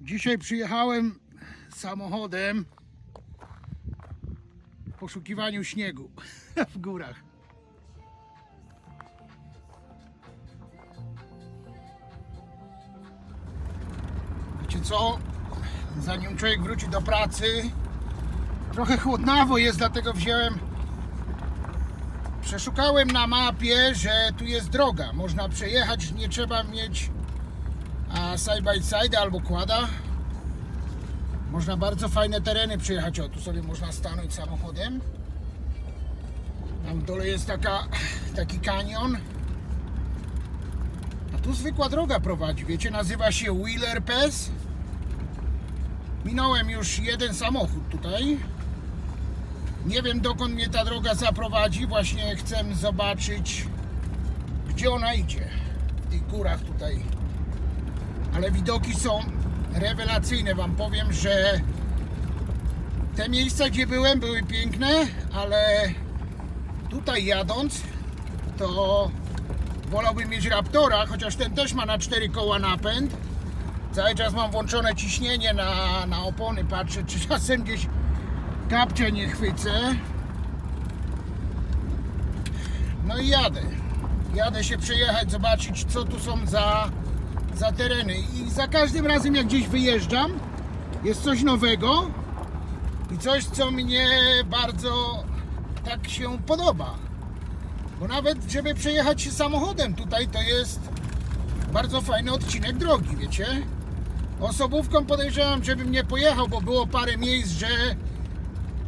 Dzisiaj przyjechałem samochodem w poszukiwaniu śniegu w górach. Wiecie co? Zanim człowiek wróci do pracy, trochę chłodnawo jest, dlatego wziąłem. Przeszukałem na mapie, że tu jest droga. Można przejechać, nie trzeba mieć a side by side albo kłada. Można bardzo fajne tereny przejechać. O, tu sobie można stanąć samochodem. Tam w dole jest taka, taki kanion. A tu zwykła droga prowadzi, wiecie, nazywa się Wheeler Pass. Minąłem już jeden samochód tutaj. Nie wiem dokąd mnie ta droga zaprowadzi. Właśnie chcę zobaczyć, gdzie ona idzie. W tych górach tutaj ale widoki są rewelacyjne. Wam powiem, że te miejsca, gdzie byłem, były piękne, ale tutaj jadąc, to wolałbym mieć Raptora, chociaż ten też ma na cztery koła napęd. Cały czas mam włączone ciśnienie na, na opony, patrzę, czy czasem gdzieś kapcia nie chwycę. No i jadę. Jadę się przejechać, zobaczyć, co tu są za za tereny. I za każdym razem jak gdzieś wyjeżdżam jest coś nowego i coś co mnie bardzo tak się podoba. Bo nawet żeby przejechać się samochodem tutaj to jest bardzo fajny odcinek drogi wiecie? Osobówką podejrzewam żebym nie pojechał bo było parę miejsc że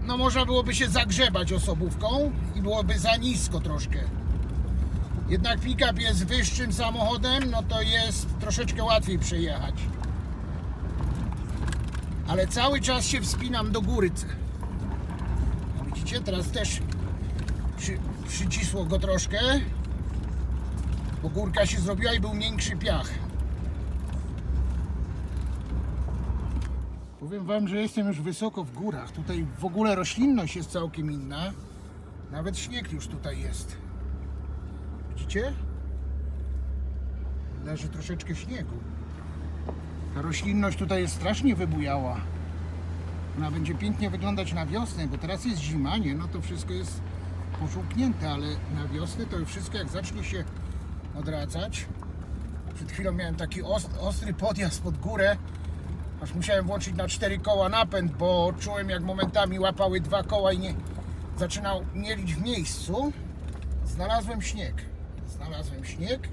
no można byłoby się zagrzebać osobówką i byłoby za nisko troszkę jednak pick-up jest wyższym samochodem, no to jest troszeczkę łatwiej przejechać. Ale cały czas się wspinam do góry. No widzicie, teraz też przy, przycisło go troszkę, bo górka się zrobiła i był miększy piach. Powiem Wam, że jestem już wysoko w górach. Tutaj w ogóle roślinność jest całkiem inna. Nawet śnieg już tutaj jest. Widzicie? Leży troszeczkę śniegu. Ta roślinność tutaj jest strasznie wybujała. Ona będzie pięknie wyglądać na wiosnę, bo teraz jest zima, nie? No to wszystko jest pożółknięte, ale na wiosnę to wszystko jak zacznie się odradzać. Przed chwilą miałem taki ost- ostry podjazd pod górę, aż musiałem włączyć na cztery koła napęd, bo czułem jak momentami łapały dwa koła i nie zaczynał mielić w miejscu. Znalazłem śnieg. Znalazłem śnieg.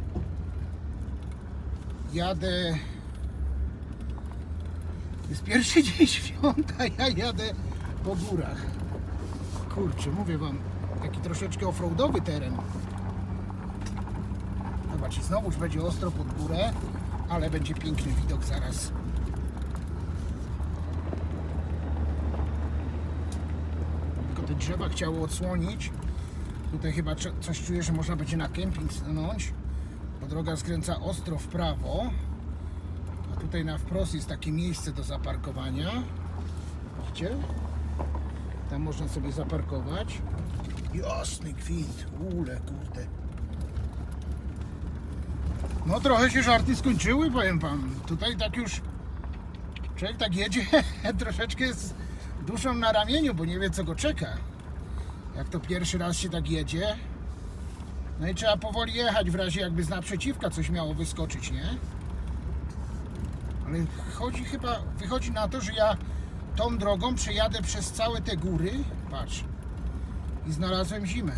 Jadę. Jest pierwszy dzień świąt, a ja jadę po górach. Kurczę, mówię wam, taki troszeczkę offroadowy teren. Zobaczcie, znowuż będzie ostro pod górę, ale będzie piękny widok zaraz. Tylko te drzewa chciało odsłonić. Tutaj chyba coś czuję, że można będzie na kemping stanąć, bo droga skręca ostro w prawo. A tutaj na wprost jest takie miejsce do zaparkowania. Widzicie? Tam można sobie zaparkować. Jasny gwint, ule kurde. No trochę się żarty skończyły, powiem wam. Tutaj tak już człowiek tak jedzie troszeczkę z duszą na ramieniu, bo nie wie co go czeka jak to pierwszy raz się tak jedzie. No i trzeba powoli jechać w razie jakby z naprzeciwka coś miało wyskoczyć, nie? Ale chodzi chyba, wychodzi na to, że ja tą drogą przejadę przez całe te góry. Patrz. I znalazłem zimę.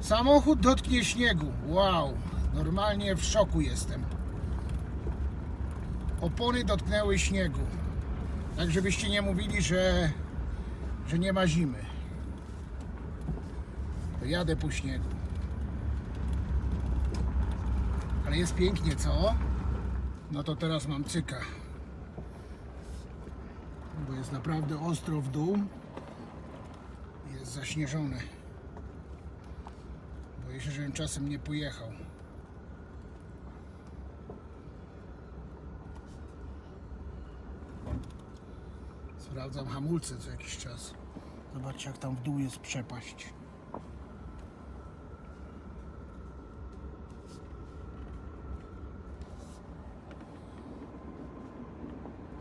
Samochód dotknie śniegu. Wow. Normalnie w szoku jestem. Opony dotknęły śniegu. Tak żebyście nie mówili, że że nie ma zimy. To jadę po śniegu. Ale jest pięknie, co? No to teraz mam cyka. Bo jest naprawdę ostro w dół. Jest zaśnieżone. Boję się, żebym czasem nie pojechał. Sprawdzam hamulce co jakiś czas. Zobaczcie jak tam w dół jest przepaść.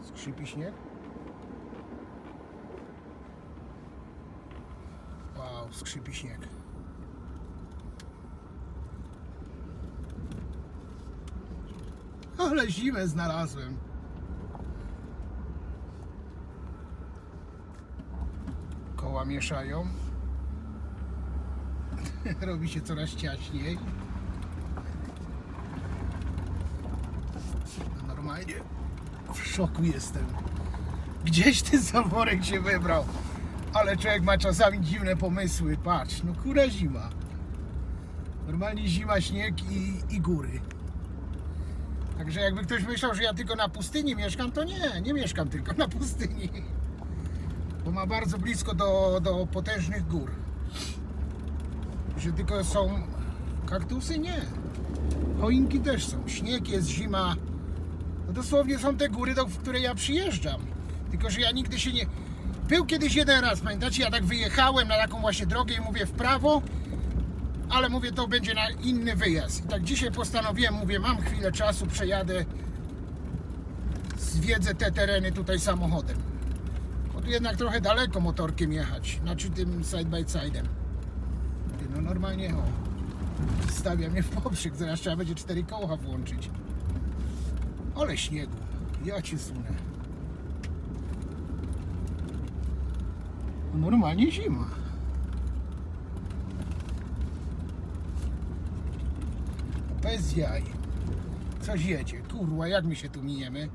Skrzypi śnieg. Wow, skrzypi śnieg. Ale zimę znalazłem. Koła mieszają. Robi się coraz ciaśniej. Normalnie w szoku jestem. Gdzieś ten zaworek się wybrał. Ale człowiek ma czasami dziwne pomysły. Patrz, no kura zima. Normalnie zima, śnieg i, i góry. Także jakby ktoś myślał, że ja tylko na pustyni mieszkam, to nie, nie mieszkam tylko na pustyni. Ma bardzo blisko do, do potężnych gór. Że tylko są kaktusy? Nie. Choinki też są. Śnieg jest, zima. No dosłownie są te góry, do które ja przyjeżdżam. Tylko, że ja nigdy się nie... Był kiedyś jeden raz, pamiętacie? Ja tak wyjechałem na taką właśnie drogę i mówię w prawo, ale mówię, to będzie na inny wyjazd. I tak dzisiaj postanowiłem, mówię, mam chwilę czasu, przejadę, zwiedzę te tereny tutaj samochodem. Tu jednak trochę daleko motorkiem jechać, znaczy tym side by side'em. No normalnie, o, stawia mnie w poprzek, zaraz trzeba będzie cztery koła włączyć. Ale śniegu, ja cię sunę. Normalnie zima. Bez jaj. Coś jedzie. Kurwa, jak my się tu mijemy?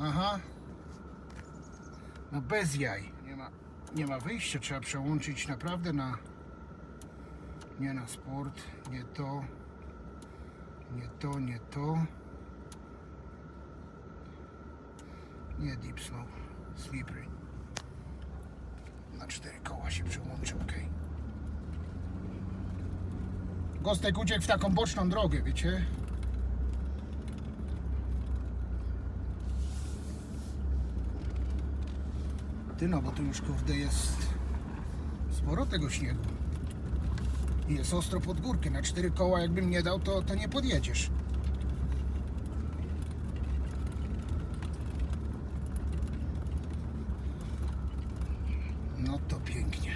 Aha. No bez jaj. Nie ma, nie ma wyjścia. Trzeba przełączyć naprawdę na... Nie na sport. Nie to. Nie to, nie to. Nie deep slow. Slippery. Na cztery koła się przełączę, ok. Gostek uciekł w taką boczną drogę, wiecie? Ty no, bo tu już kurde jest sporo tego śniegu. Jest ostro pod górkę. Na cztery koła jakbym nie dał, to, to nie podjedziesz. No to pięknie.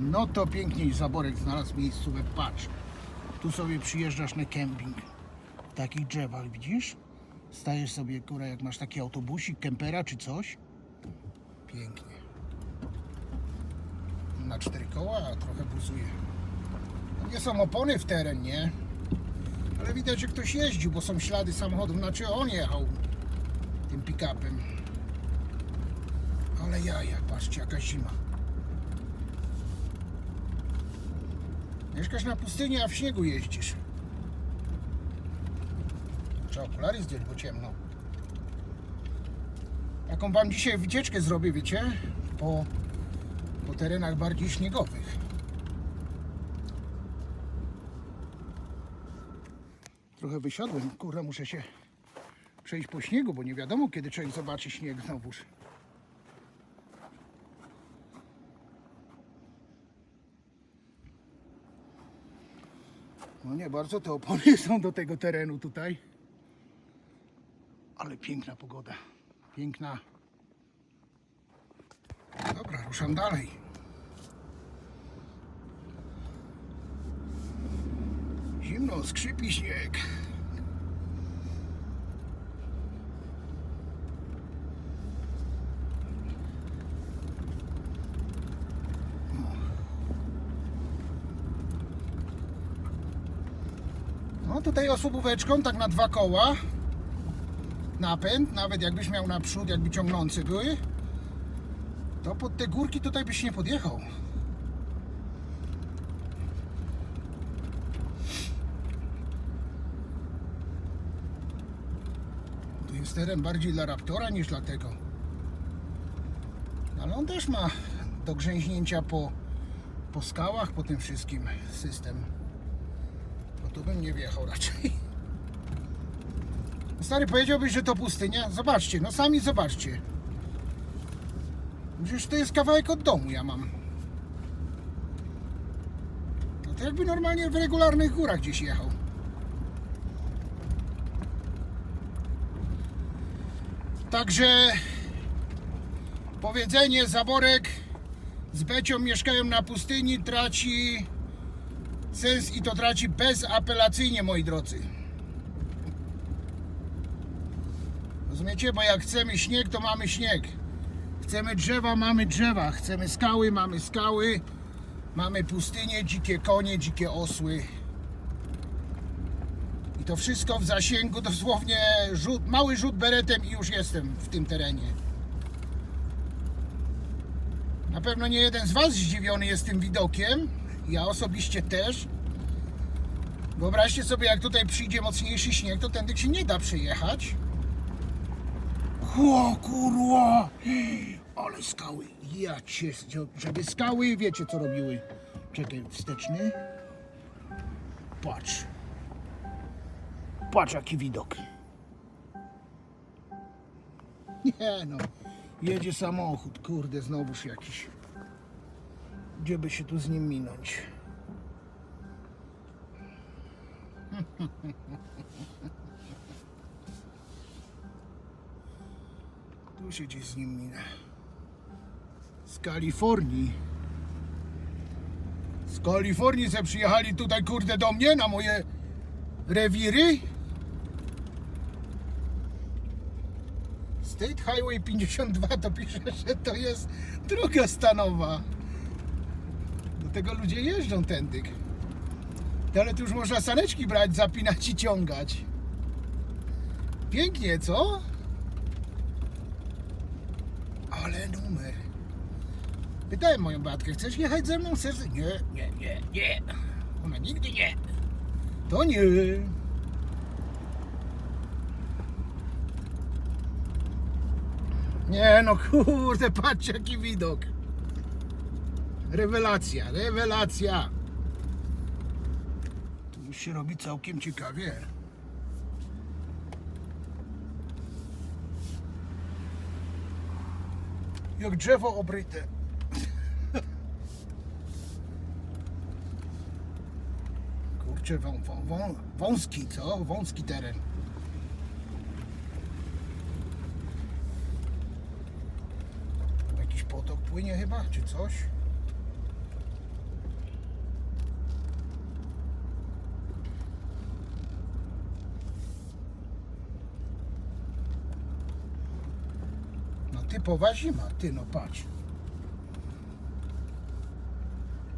No to pięknie i zaborek znalazł miejscówę. Patrz, tu sobie przyjeżdżasz na kemping. W takich drzewach, widzisz? Stajesz sobie, kurę, jak masz taki autobusik, kempera czy coś. Pięknie. Na cztery koła trochę buzuje. Nie są opony w teren, nie? Ale widać, że ktoś jeździł, bo są ślady samochodów. Znaczy on jechał tym pick-upem. Ale jaja, patrzcie, jaka zima. Mieszkasz na pustyni, a w śniegu jeździsz. Trzeba okulary zdjąć, bo ciemno. Taką wam dzisiaj wycieczkę zrobię, wiecie? Po, po terenach bardziej śniegowych. Trochę wysiadłem, kurwa, muszę się przejść po śniegu, bo nie wiadomo, kiedy człowiek zobaczy śnieg znowuż. No nie bardzo te opony są do tego terenu tutaj. Ale piękna pogoda. Piękna. Dobra, ruszam dalej. Zimno, skrzypi śnieg. No tutaj osobóweczką, tak na dwa koła. Napęd, nawet jakbyś miał naprzód, jakby ciągnący były, to pod te górki tutaj byś nie podjechał. Tu jest teren bardziej dla Raptora niż dla tego. Ale on też ma do grzęźnięcia po, po skałach, po tym wszystkim system. No tu bym nie wjechał raczej. Stary, powiedziałbyś, że to pustynia? Zobaczcie, no sami zobaczcie. Przecież to jest kawałek od domu ja mam. No to jakby normalnie w regularnych górach gdzieś jechał. Także powiedzenie Zaborek z Becią mieszkają na pustyni traci sens i to traci bezapelacyjnie, moi drodzy. Rozumiecie? Bo jak chcemy śnieg, to mamy śnieg. Chcemy drzewa, mamy drzewa. Chcemy skały, mamy skały. Mamy pustynię, dzikie konie, dzikie osły. I to wszystko w zasięgu, dosłownie rzut, mały rzut beretem i już jestem w tym terenie. Na pewno nie jeden z Was zdziwiony jest tym widokiem. Ja osobiście też. Wyobraźcie sobie, jak tutaj przyjdzie mocniejszy śnieg, to tędy się nie da przejechać. O kurwa! Ale skały. Ja cię, żeby skały, wiecie co robiły. Czekaj, wsteczny. Patrz. Patrz jaki widok. Nie no. Jedzie samochód, kurde, znowuż jakiś. Gdzie by się tu z nim minąć? Tu się gdzieś z nim minę. Z Kalifornii. Z Kalifornii se przyjechali tutaj, kurde, do mnie, na moje rewiry. State Highway 52 to pisze, że to jest droga stanowa. Do tego ludzie jeżdżą tędy. Ale tu już można saneczki brać, zapinać i ciągać. Pięknie, co? Ale numer. Pytałem moją batkę, chcesz jechać ze mną? Chcesz? Nie, nie, nie, nie. Ona nigdy nie. To nie. Nie no kurde, patrz jaki widok. Rewelacja, rewelacja. Tu już się robi całkiem ciekawie. Jak drzewo obryte. Kurczę, wą, wą, wą, wąski, co? Wąski teren. Jakiś potok płynie chyba, czy coś? No typowa zima, ty no patrz.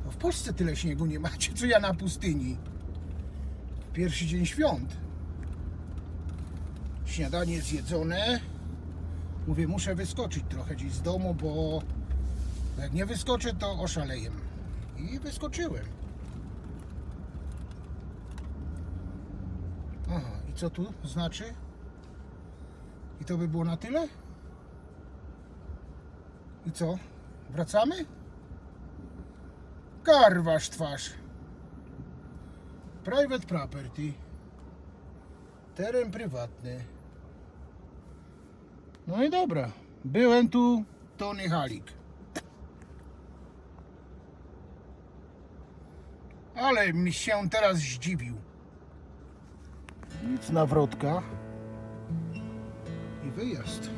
No w Polsce tyle śniegu nie macie, co ja na pustyni. Pierwszy dzień świąt. Śniadanie zjedzone. Mówię, muszę wyskoczyć trochę gdzieś z domu, bo jak nie wyskoczę, to oszaleję. I wyskoczyłem. Aha, i co tu znaczy? I to by było na tyle? I co? Wracamy? Karwasz twarz. Private property. Teren prywatny. No i dobra. Byłem tu Tony Halik. Ale mi się teraz zdziwił. Nic nawrotka. I wyjazd.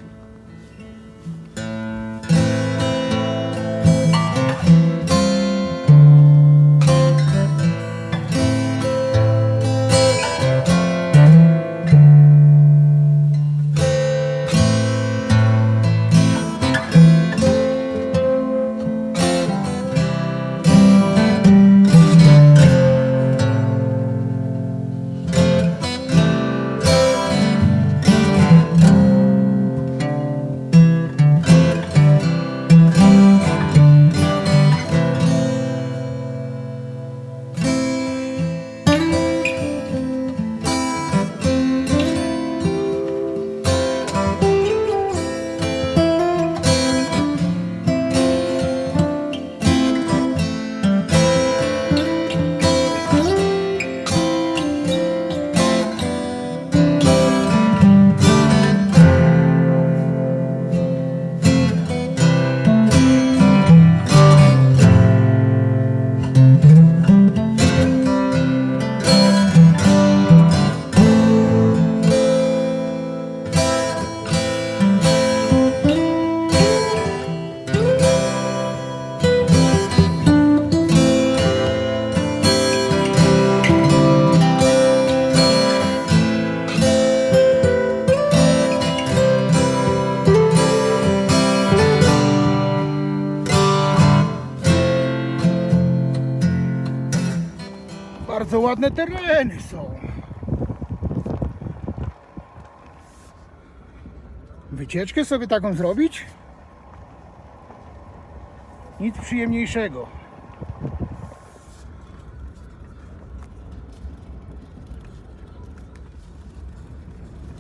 Tereny są. Wycieczkę sobie taką zrobić? Nic przyjemniejszego.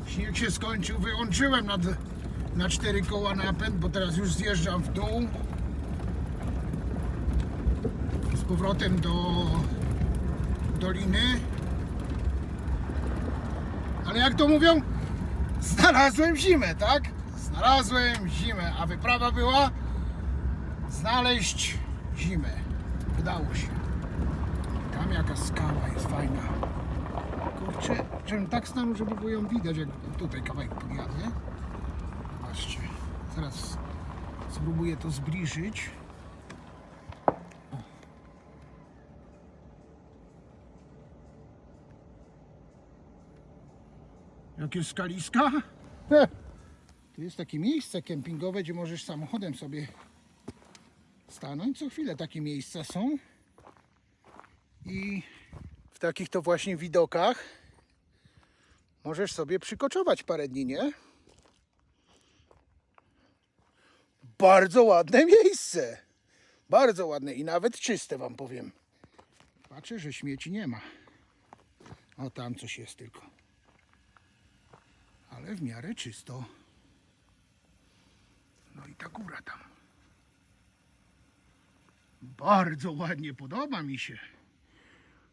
Śnieg się skończył, wyłączyłem na, na cztery koła napęd, bo teraz już zjeżdżam w dół. Z powrotem do doliny. Ale jak to mówią? Znalazłem zimę, tak? Znalazłem zimę, a wyprawa była znaleźć zimę. Udało się. Tam jaka skała jest fajna. Kurczę, żebym tak stanął, żeby było ją widać, jak tutaj kawałek podjadę. Zobaczcie, zaraz spróbuję to zbliżyć. Jakie skaliska? He, Tu jest takie miejsce kempingowe, gdzie możesz samochodem sobie stanąć. Co chwilę takie miejsca są. I w takich to właśnie widokach możesz sobie przykoczować parę dni, nie? Bardzo ładne miejsce. Bardzo ładne i nawet czyste wam powiem. Patrzę, że śmieci nie ma. O, tam coś jest tylko. Ale w miarę czysto. No i ta góra tam. Bardzo ładnie, podoba mi się.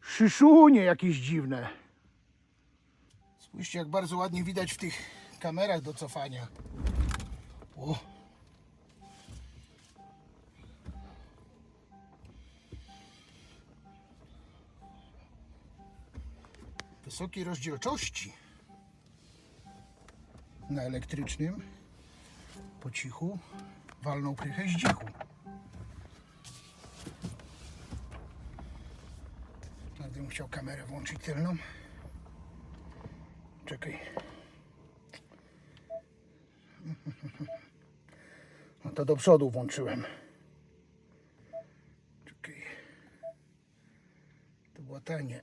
Szyszunie jakieś dziwne. Spójrzcie, jak bardzo ładnie widać w tych kamerach do cofania. O. Wysokiej rozdzielczości. Na elektrycznym po cichu walną krychę z dzichu. Nawet bym chciał kamerę włączyć tylną. Czekaj. No to do przodu włączyłem. Czekaj. To była ta nie.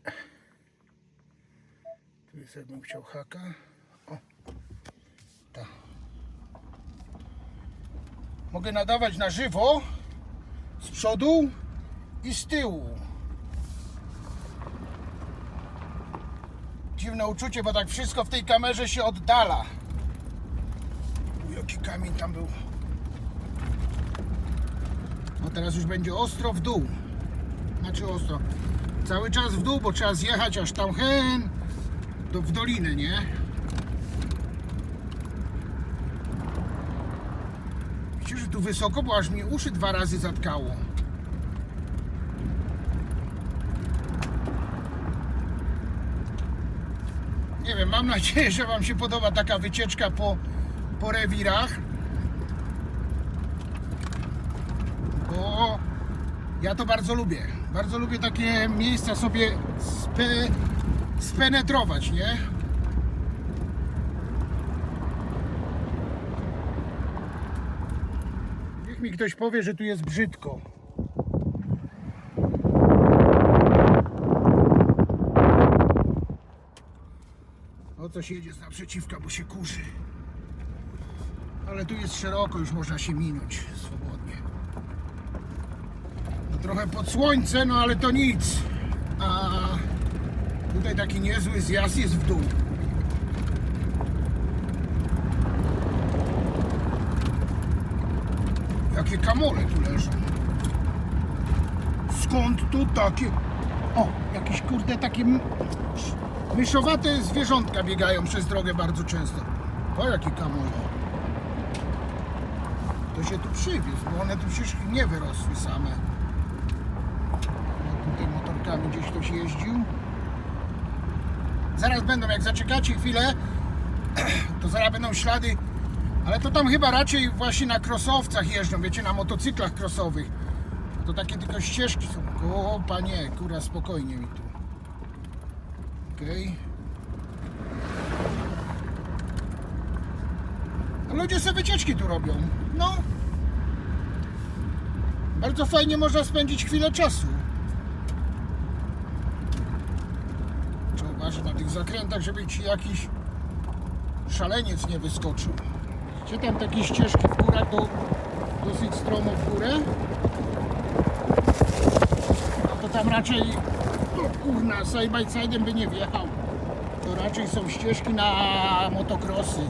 Tu jest jakbym chciał haka. O. Ta. Mogę nadawać na żywo z przodu i z tyłu. Dziwne uczucie, bo tak wszystko w tej kamerze się oddala. U, jaki kamień tam był. No teraz już będzie ostro w dół. Znaczy ostro. Cały czas w dół, bo trzeba zjechać aż tam hen do, w dolinę, nie? Widzicie, że tu wysoko, bo aż mi uszy dwa razy zatkało. Nie wiem, mam nadzieję, że Wam się podoba taka wycieczka po, po rewirach. Bo ja to bardzo lubię. Bardzo lubię takie miejsca sobie spe, spenetrować, nie? Niech mi ktoś powie, że tu jest brzydko. O coś jedzie z naprzeciwka, bo się kurzy. Ale tu jest szeroko, już można się minąć swobodnie. No trochę pod słońce, no ale to nic. A tutaj taki niezły zjazd jest w dół. Jakie kamole tu leżą. Skąd tu takie... O, jakieś kurde takie myszowate zwierzątka biegają przez drogę bardzo często. O, jakie kamole. To się tu przywiózł, bo one tu przecież nie wyrosły same. Tutaj motorkami gdzieś ktoś jeździł. Zaraz będą, jak zaczekacie chwilę, to zaraz będą ślady, ale to tam chyba raczej właśnie na krosowcach jeżdżą, wiecie, na motocyklach krosowych. To takie tylko ścieżki są. O, panie, kura, spokojnie mi tu. Okej. A Ludzie sobie wycieczki tu robią. No. Bardzo fajnie można spędzić chwilę czasu. uważać na tych zakrętach, żeby ci jakiś szaleniec nie wyskoczył. Gdzie tam takie ścieżki w górach do dosyć stromo w górę? No to tam raczej, no kurna, side by side'em by nie wjechał. To raczej są ścieżki na motokrosy.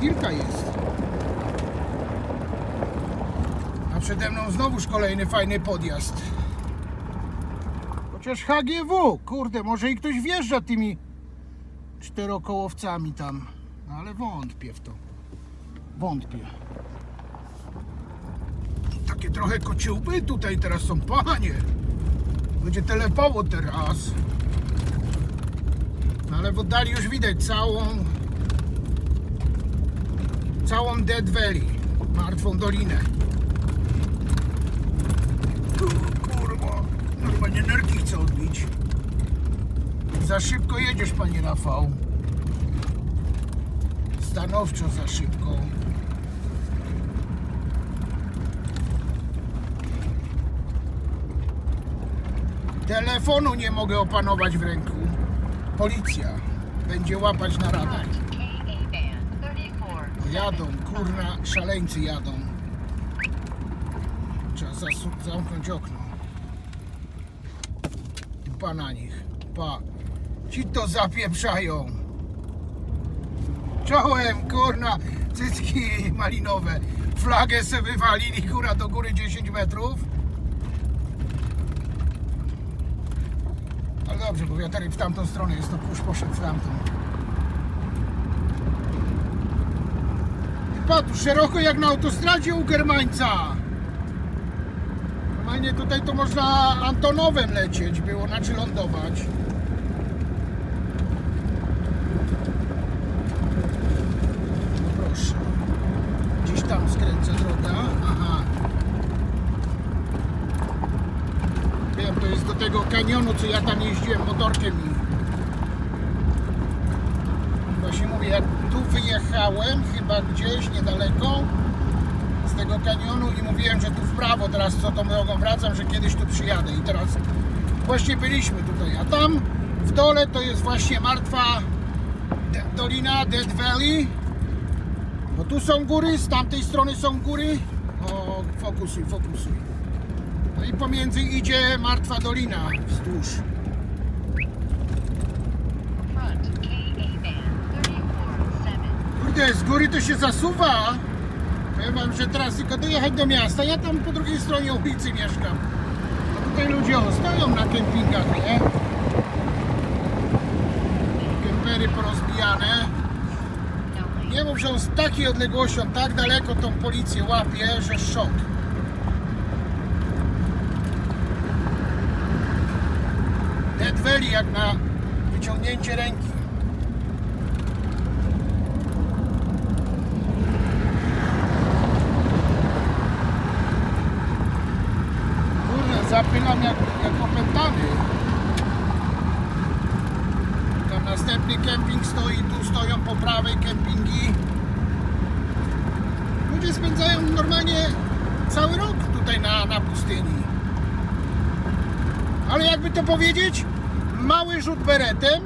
Kilka jest. A przede mną znowuż kolejny fajny podjazd. Chociaż HGW, kurde, może i ktoś wjeżdża tymi czterokołowcami tam. No ale wątpię w to. Wątpię. Takie trochę kociołby tutaj teraz są, panie. Będzie telepało teraz. No ale w oddali już widać całą całą Dead Valley, martwą dolinę. Ku- Kurwa, normalnie nerki chcę odbić. Za szybko jedziesz, panie Rafał. Stanowczo za szybko. Telefonu nie mogę opanować w ręku. Policja będzie łapać na 34. Jadą, kurna, szaleńcy jadą. Trzeba zamknąć okno. Pa na nich. Pa. Ci to zapieprzają. Czołem, kurna, cycki malinowe. Flagę se wywalili, góra do góry 10 metrów. Ale dobrze, bo wiaterek w tamtą stronę jest, to kurz poszedł w tamtą. Pa, tu szeroko jak na autostradzie u Germańca. Normalnie tutaj to można Antonowem lecieć było, znaczy lądować. No proszę. Gdzieś tam skręca droga. Aha. Wiem, to jest do tego kanionu, co ja tam jeździłem motorkiem i Właśnie mówię, jak tu wyjechałem, chyba gdzieś niedaleko z tego kanionu i mówiłem, że tu w prawo teraz co tą drogą wracam, że kiedyś tu przyjadę. I teraz właśnie byliśmy tutaj, a tam w dole to jest właśnie martwa dolina Dead Valley, bo tu są góry, z tamtej strony są góry, o fokusuj, fokusuj. No i pomiędzy idzie martwa dolina wzdłuż. Front KA band 347. Kurde, z góry to się zasuwa. Powiem wam, że teraz tylko dojechać do miasta. Ja tam po drugiej stronie ulicy mieszkam. A tutaj ludzie o, stoją na kempingach, nie? Kempery porozbijane. Nie mów, że on z takiej odległości, on tak daleko tą policję łapie, że szok. Valley jak na wyciągnięcie ręki. Kurde, zapylam jak, jak opętany. Tam następny kemping stoi, tu stoją po prawej kempingi. Ludzie spędzają normalnie cały rok tutaj na, na pustyni. Ale jakby to powiedzieć, mały rzut beretem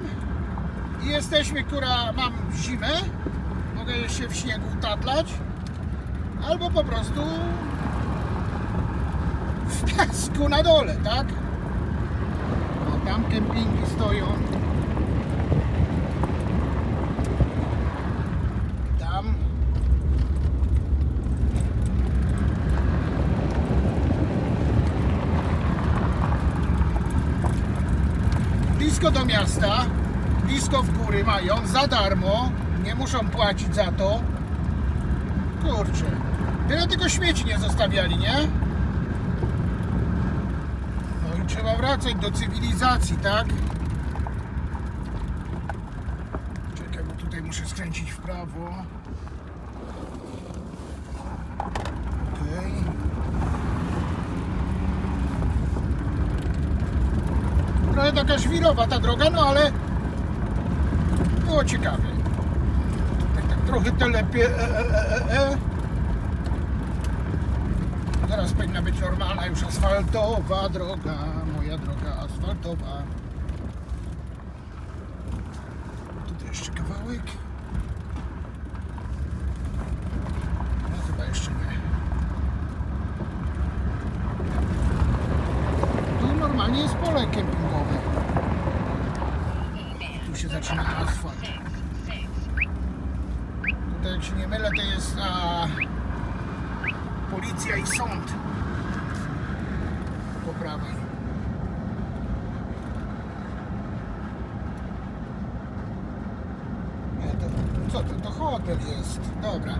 i jesteśmy, która mam zimę, mogę się w śniegu tatlać, albo po prostu w piasku na dole, tak? A tam kempingi stoją. Tam. Blisko do miasta, blisko w góry mają, za darmo, nie muszą płacić za to. Kurczę, tyle tylko śmieci nie zostawiali, nie? No i trzeba wracać do cywilizacji, tak? Czekaj, bo tutaj muszę skręcić w prawo. Okej. Trochę taka żwirowa ta droga, no ale było ciekawie. Tutaj tak trochę telepie. E, e, e, e, e. Teraz powinna być normalna już asfaltowa droga, moja droga asfaltowa. Tutaj jeszcze kawałek. No chyba jeszcze nie. Tu normalnie jest pole kempingowe. Tu się zaczyna asfalt. Tutaj jak się nie mylę to jest a, policja i sąd po prawej. Nie, to, co to? To hotel jest. Dobra.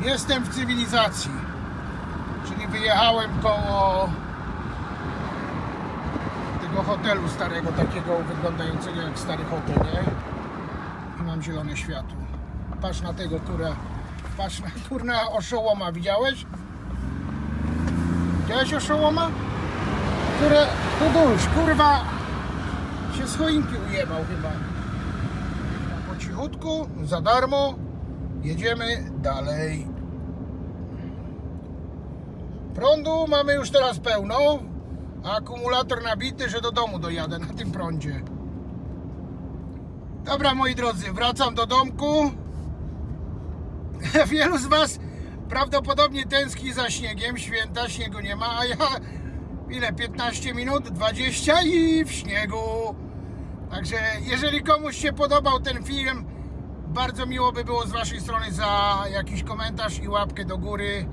Jestem w cywilizacji. Czyli wyjechałem koło hotelu starego, takiego wyglądającego jak stary hotel, nie? Mam zielone światło. Patrz na tego, kurę. Patrz na kurna oszołoma, widziałeś? Widziałeś oszołoma? Które, Kuduś, kurwa, się z choinki ujebał chyba. Po cichutku, za darmo, jedziemy dalej. Prądu mamy już teraz pełno, akumulator nabity, że do domu dojadę na tym prądzie. Dobra, moi drodzy, wracam do domku. Wielu z Was prawdopodobnie tęskni za śniegiem. Święta śniegu nie ma, a ja ile? 15 minut, 20 i w śniegu. Także jeżeli komuś się podobał ten film, bardzo miło by było z Waszej strony za jakiś komentarz i łapkę do góry.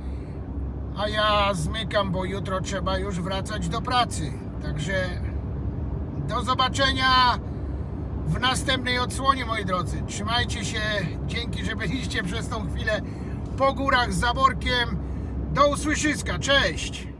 A ja zmykam, bo jutro trzeba już wracać do pracy. Także do zobaczenia w następnej odsłonie, moi drodzy. Trzymajcie się. Dzięki, że byliście przez tą chwilę po górach z Zaborkiem. Do usłyszyska. Cześć!